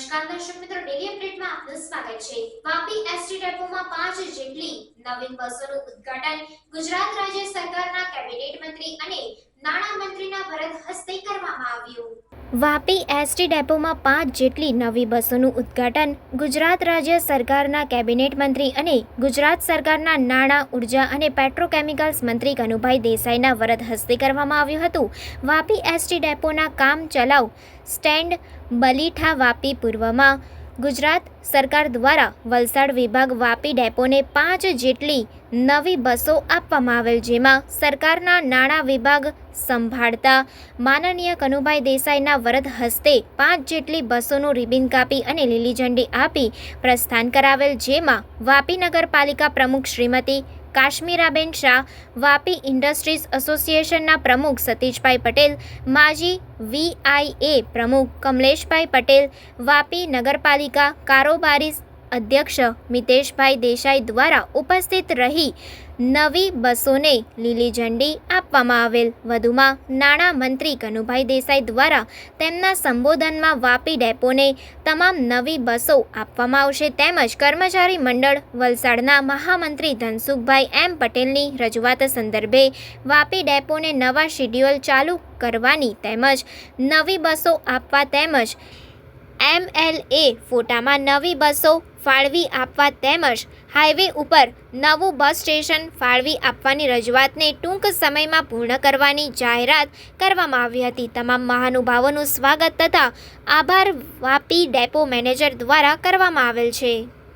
નમસ્કાર દર્શક મિત્રો ડેલી અપડેટમાં આપનું સ્વાગત છે. વાપી એસટી ડેપોમાં પાંચ જેટલી નવીન બસોનું ઉદ્ઘાટન ગુજરાત રાજ્ય સરકારના કેબિનેટ મંત્રી અને વાપી એસટી ડેપોમાં પાંચ જેટલી નવી બસોનું ઉદ્ઘાટન ગુજરાત રાજ્ય સરકારના કેબિનેટ મંત્રી અને ગુજરાત સરકારના નાણાં, ઊર્જા અને પેટ્રોકેમિકલ્સ મંત્રી કનુભાઈ દેસાઈના વરદ હસ્તે કરવામાં આવ્યું હતું. વાપી એસટી ડેપોના કામ ચલાવ સ્ટેન્ડ બલીઠા વાપી પૂર્વમાં ગુજરાત સરકાર દ્વારા વલસાડ વિભાગ વાપી ડેપોને પાંચ જેટલી નવી બસો આપવામાં આવેલ, જેમાં સરકારના નાણાં વિભાગ સંભાળતા માનનીય કનુભાઈ દેસાઈના વરદ હસ્તે પાંચ જેટલી બસોનું રિબિન કાપી અને લીલી ઝંડી આપી પ્રસ્થાન કરાવેલ, જેમાં વાપી નગરપાલિકા પ્રમુખ શ્રીમતી કાશ્મીરાબેન શાહ, વાપી ઇન્ડસ્ટ્રીઝ એસોસિએશનના પ્રમુખ સતીશભાઈ પટેલ, માજી વીઆઈએ પ્રમુખ કમલેશભાઈ પટેલ, વાપી નગરપાલિકા કારોબારી અધ્યક્ષ મિતેશભાઈ દેસાઈ દ્વારા ઉપસ્થિત રહી નવી બસોને લીલી ઝંડી આપવામાં આવેલ. વધુમાં નાણાં મંત્રી કનુભાઈ દેસાઈ દ્વારા તેમના સંબોધનમાં વાપી ડેપોને તમામ નવી બસો આપવામાં આવશે તેમજ કર્મચારી મંડળ વલસાડના મહામંત્રી ધનસુખભાઈ એમ પટેલની રજૂઆત સંદર્ભે વાપી ડેપોને નવા શિડ્યુલ ચાલુ કરવાની તેમજ નવી બસો આપવા તેમજ એમએલએ ફોટામાં નવી બસો ફાળવી આપવા તેમજ હાઈવે ઉપર નવું બસ સ્ટેશન ફાળવી આપવાની રજૂઆતને ટૂંક સમયમાં પૂર્ણ કરવાની જાહેરાત કરવામાં આવી હતી. તમામ મહાનુભાવોનું સ્વાગત તથા આભાર વાપી ડેપો મેનેજર દ્વારા કરવામાં આવેલ છે.